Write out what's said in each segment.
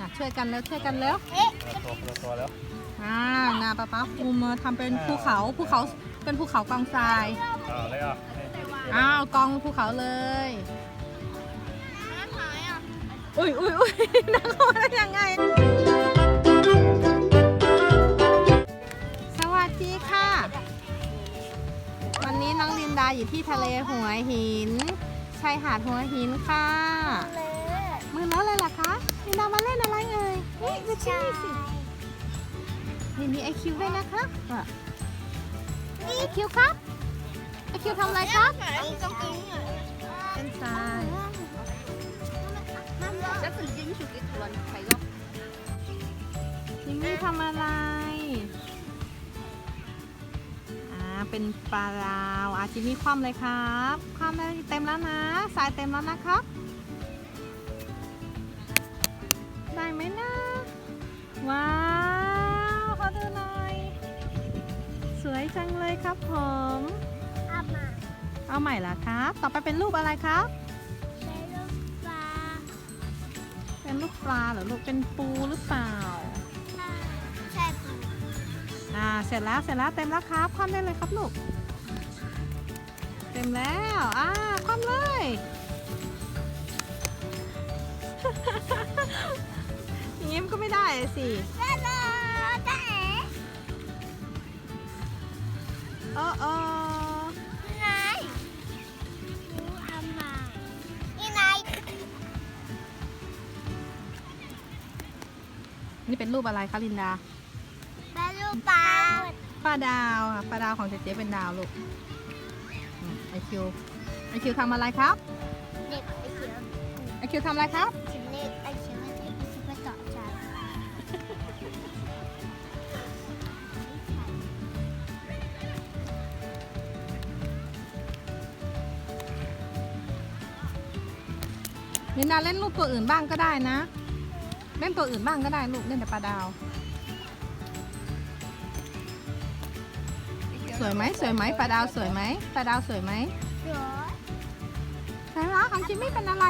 อะช่วยกันแล้วช่วยกันแล้วเอ๊ะตัวตัวตัวแล้วอ่านาป้าป้าภูมิทำเป็นภูเขาภูเขาเป็นภูเขากองทรายอ่าเลยอะนี่อ้าวกองภูเขาเลยน้ำหายอะอุ้ยอุ้ยอุ้ยนั่งเข้ามาได้ยังไง สวัสดีค่ะ วันนี้น้องลินดาอยู่ที่ทะเลหัวหินชายหาดหัวหินค่ะเลยมือแล้วเลยเหรอคะ ลินดามาเล่นอะไรเอ่ยนี่ดูที่นี่สินี่มีไอคิวด้วยนะคะว่ะไอคิวครับไอคิวทำอะไรครับหายตรงนี้อะเป็นทรายจะถึงยิงสุกิตวนใครก็จิมมี่ทำอะไรอ่าเป็นปลาดาวอาจิมมี่คว่ำเลยครับ คว่ำเลยเต็มแล้วนะ สายเต็มแล้วนะครับ ว้าวขอดูหน่อย สวยจังเลยครับผมอามาเอาใหม่ละครับ ต่อไปเป็นรูปอะไรครับ ใช้ลูกปลาเป็นรูปปลาเหรือลูกเป็นปูหรือเปล่า ใช่ปูอ่า เสร็จแล้วเสร็จแล้วเต็มแล้วครับ คว่ำได้เลยครับลูก เต็มแล้วอ่าคว่ำเลยอย่าง นี้มันก็ไม่ได้สิแล้วเราจะเอ๋โอ้โอ้ไหนปูอามาอีไหนนี่เป็นรูปอะไรคะลินดาแล้วลูกปลาปลาดาวค่ะปลาดาวของเจ๊เจ๊เป็นดาวลูกอืมไอคิวไอคิวทำอะไรครับ เด็กไอเขียวไอคิวทำอะไรครับ ลินดาเล่นรูปตัวอื่นบ้างก็ได้นะ เล่นตัวอื่นบ้างก็ได้ลูกเล่นแต่ปลาดาว สวยไหมสวยไหมปลาดาวสวยไหมปลาดาวสวยไหมเดี๋ยวใช่แล้วของจิมมี่เป็นอะไร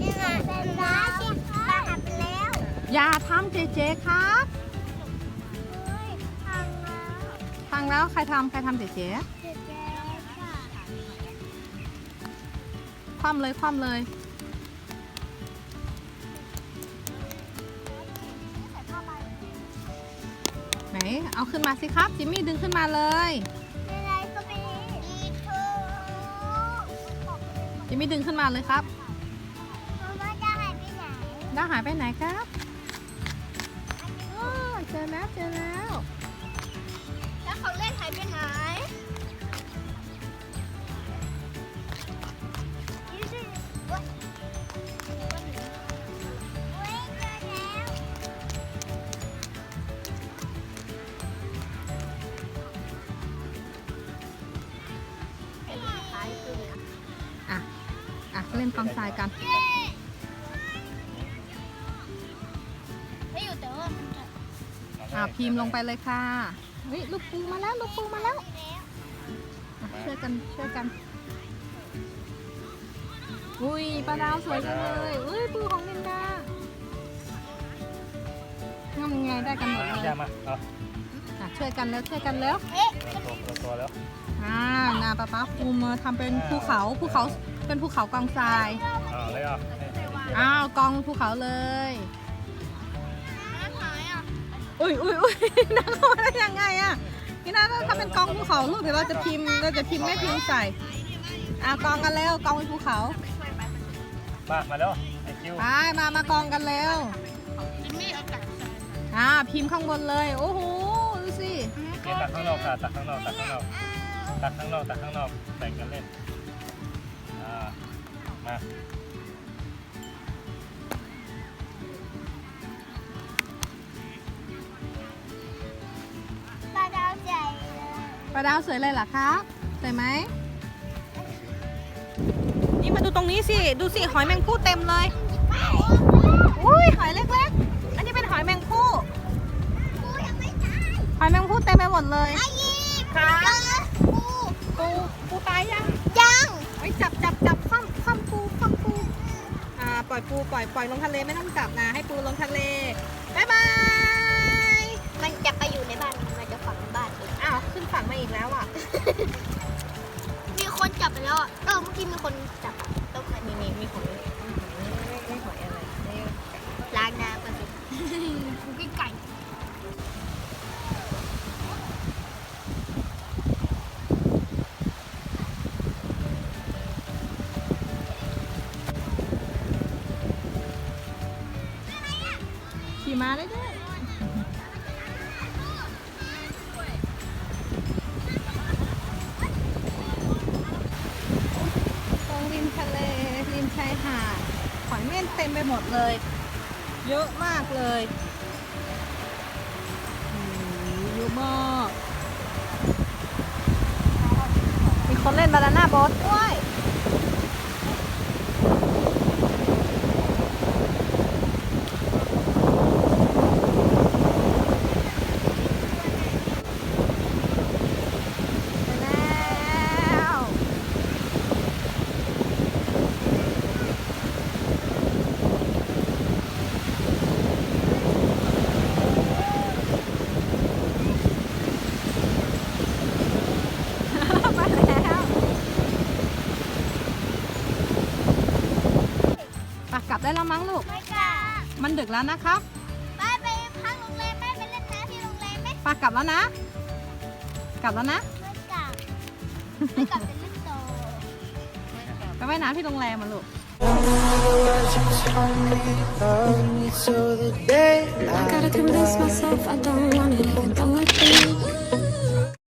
นี่ไงเป็นร้านที่ป้าหักไปแล้ว อย่าทำเจเจครับเฮ้ยทางแล้วฟังแล้วใครทำใครทำเจเจเจ๊เจ๊ค่ะคว่ำเลยคว่ำเลย ไหน เอาขึ้นมาสิครับ จิมมี่ดึงขึ้นมาเลย อะไรก็ไม่ดีทูจิมมี่ดึงขึ้นมาเลยครับมาม่าจะหายไปไหนดาวหายไปไหนครับโอ้เจอแล้วเจอแล้ว แล้วของเล่นหายไปไหน เล่นกองทรายกัน ไม่อยู่แต่ว่ามันจะอะพิมพ์ลงไปเลยค่ะเฮ้ยลูกปูมาแล้ว ลูกปูมาแล้วอะช่วยกันช่วยกัน อุ้ยปลาดาวสวยจังเลยอุ้ยปูของลินดางามยังไงได้กันหมดเลยย่ามาเอาอะช่วยกันแล้วช่วยกันแล้ว เอ๊ะ ตัวตัวตัวแล้ว อ่านาป้าป้าภูมิทำเป็นภูเขาภูเขา เป็นภูเขากองทราย อ่าเลยอะนี่อ้าวกองภูเขาเลยน้ำหายอะอุ้ยอุ้ยอุ้ยนั่งเข้ามาได้ยังไงอะนี่น่าถ้าเป็นกองภูเขาลูกเดี๋ยวเราจะพิมพ์เราจะพิมพ์ไม่พิมพ์ใส่อ่ากองกันแล้วกองเป็นภูเขามามาแล้วไอคิวไปมามากองกันเร็วจิมมี่เอาตักใส่อ่าพิมพ์ข้างบนเลยโอ้โหดูสินี่ตักข้างนอกค่ะตักข้างนอกตักข้างนอกตักข้างนอกตักข้างนอกแบ่งกันเล่นอ่า มาปลาดาวใหญ่เลยปลาดาวสวยเลยเหรอครับสวยไหม นี่มาดูตรงนี้สิ ดูสิ หอยแมงผู้เต็มเลย อุ้ยหอยเล็กๆ อันนี้เป็นหอยแมงผู้ปูยังไม่ตายหอยแมงผู้เต็มไปหมดเลยไอ้ยี่ครับเจอปูปูปูตายยังยังไอ้ยจับจับจับคว่ำ ล่อยปูปล่อยปล่อยลงทะเลไม่ต้องจับนะ ให้ปูลงทะเลบายบายมันจะไปอยู่ในบ้าน มันจะฝังบ้านเองอ้าวขึ้นฝั่งมาอีกแล้วอะ มีคนจับไปแล้วอะเออเมื่อกี้มีคนจับต้องมันมีมีมีหอยไม่หอยอะไรล้างน้ำก่สิ กูกินไก่ ไปหมดเลย เยอะมากเลยโหเยอะมาก มีคนเล่นบานาน่าบอสด้วย ไปแล้ว ไปแล้วปกลับ ได้แล้วมั้งลูก ไม่กล้ามันดึกแล้วนะครับไปไปพักโรงแรมแม่ไปเล่นน้ำที่โรงแรมไหมปากลับแล้วนะ กลับแล้วนะ ไม่กลับไม่กลับจะเล่นโตไปว่ายน้ำที่โรงแรมมาลูก I gotta convince myself I don't want it even though I do.